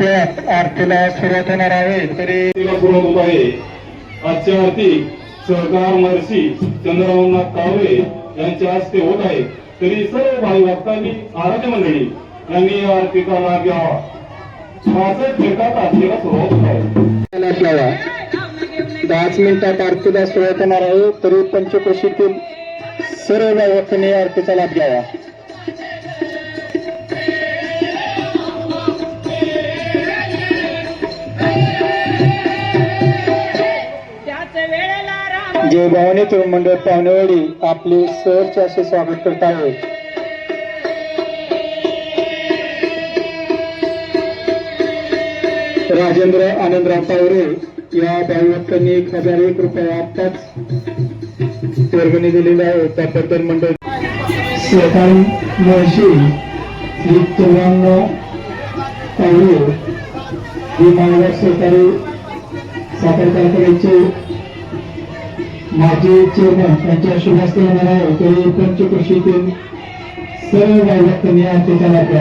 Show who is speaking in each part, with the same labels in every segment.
Speaker 1: वेळात आरतीला सुरुवात होणार आहे. तरी
Speaker 2: होत आहे. आरती सहकार महर्षी चंद्रबाबुनाथ कावळे यांच्या हस्ते होत आहे. तरी सर्व भाई भक्तांनी आराध्य मंडळी यांनी या आरतीचा लाभ घ्यावा. मिनिटात आरतीला सुरुवात होत आहे.
Speaker 1: लावा. दहाच मिनिटात आरतीला सुरुवात होणार आहे. तरी पंचक्रोशीतील सर्व भक्तांनी आरतीचा लाभ घ्यावा.
Speaker 3: राम
Speaker 1: जय भवानी तरुण मंडळ पाहुणेवाडी आपले सहर्ष असे स्वागत करत आहे. राजेंद्र आनंदराव पावरे या भाविभक्तांनी एक हजार एक रुपये आत्ताच वर्गणी दिलेली आहे. त्याबद्दल मंडळ सकाळी महर्षी श्री चव्हाणराव पावरे ही महाराष्ट्र सहकारी साखर कारखान्याचे माझे चेअरमॅन त्यांच्या शुभ येणार आहे ते पंचकृषीतील सर्व गायकांनी आरतीचा लाभ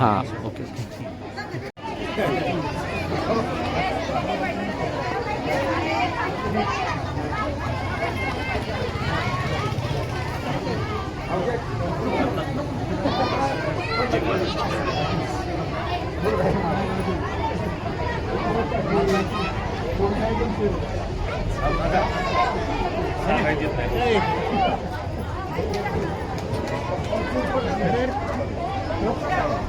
Speaker 4: आपण इकडे बघ म्हणजे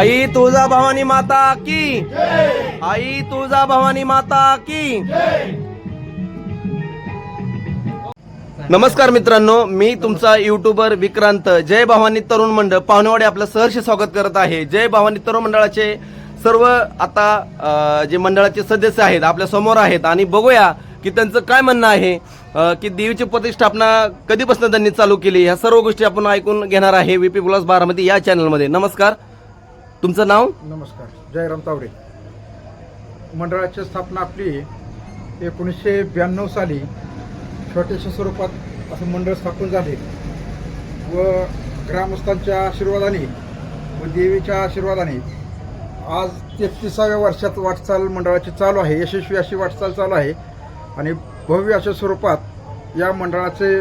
Speaker 4: आई तुळजा भवानी माता की? आई तुळजा भवानी माता की? नमस्कार मित्रांनो मी तुमचा युट्यूबर विक्रांत. जय भवानी तरुण मंडळ. पाहुणेवाडी आपलं सहर्ष स्वागत करत आहे. जय भवानी तरुण मंडळाचे सर्व आता जे मंडळाचे सदस्य आहेत आपल्यासमोर आहेत. आणि बघूया की त्यांचं काय म्हणणं आहे की देवीची प्रतिष्ठापना कधीपासून त्यांनी चालू केली? ह्या सर्व गोष्टी आपण ऐकून घेणार आहे व्हीपी प्लस बारामती या चॅनलमध्ये नमस्कार. तुमचं नाव?
Speaker 5: नमस्कार जयराम तावडे. मंडळाची स्थापना आपली एकोणीसशे ब्याण्णव साली छोट्याशा स्वरूपात असं मंडळ स्थापन झाले व ग्रामस्थांच्या आशीर्वादाने व देवीच्या आशीर्वादाने आज तेहतीसाव्या वर्षात वाटचाल मंडळाची चालू आहे यशस्वी अशी वाटचाल चालू आहे आणि भव्य अशा स्वरूपात या मंडळाचे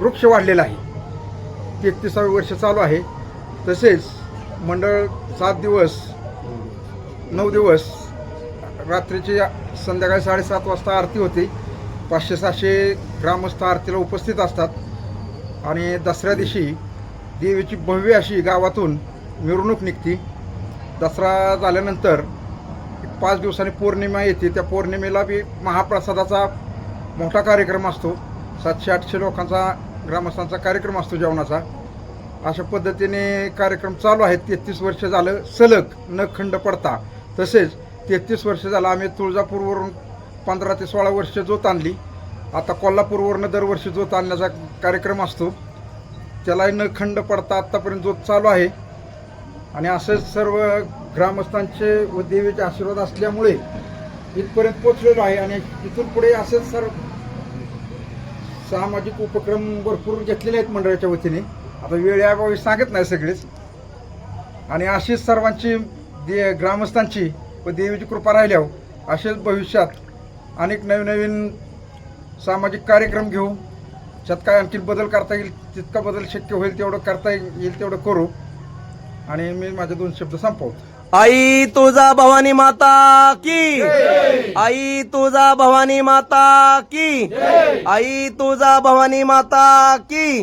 Speaker 5: वृक्ष वाढलेला आहे. तेहतीसावे वर्ष चालू आहे. तसेच मंडळ सात दिवस नऊ दिवस रात्रीची संध्याकाळी साडेसात वाजता आरती होते. पाचशे सहाशे ग्रामस्थ आरतीला उपस्थित असतात. आणि दसऱ्या दिवशी देवीची भव्य अशी गावातून मिरवणूक निघते. दसरा झाल्यानंतर पाच दिवसांनी पौर्णिमा येते. त्या पौर्णिमेला बी महाप्रसादाचा मोठा कार्यक्रम असतो. सातशे आठशे लोकांचा ग्रामस्थांचा कार्यक्रम असतो जेवणाचा. अशा पद्धतीने कार्यक्रम चालू आहेत. तेहतीस वर्ष झालं सलग न खंड पडता. तसेच तेहतीस वर्ष झालं आम्ही तुळजापूरवरून पंधरा ते सोळा वर्ष जोत आणली. आता कोल्हापूरवरनं दरवर्षी जोत आणण्याचा कार्यक्रम असतो. त्यालाही न खंड पडता आत्तापर्यंत जोत चालू आहे. आणि असंच सर्व ग्रामस्थांचे व देवीचे आशीर्वाद असल्यामुळे इथपर्यंत पोचलेलो आहे. आणि इथून पुढे असेच सर्व सामाजिक उपक्रम भरपूर घेतलेले आहेत मंडळाच्या वतीने. आता वेळ याबाबत सांगत नाही सगळेच. आणि अशीच सर्वांची दे ग्रामस्थांची व देवीची कृपा राहिल्यावर असेच भविष्यात अनेक नवीन नवीन सामाजिक कार्यक्रम घेऊ. त्यात काय आणखी बदल करता येईल तितका बदल शक्य होईल तेवढं करता येईल तेवढं करू. आणि मी माझे दोन शब्द संपवतो.
Speaker 4: आई तुळजा भवानी माता की? आई तुळजा भवानी माता की? आई तुळजा भवानी माता की?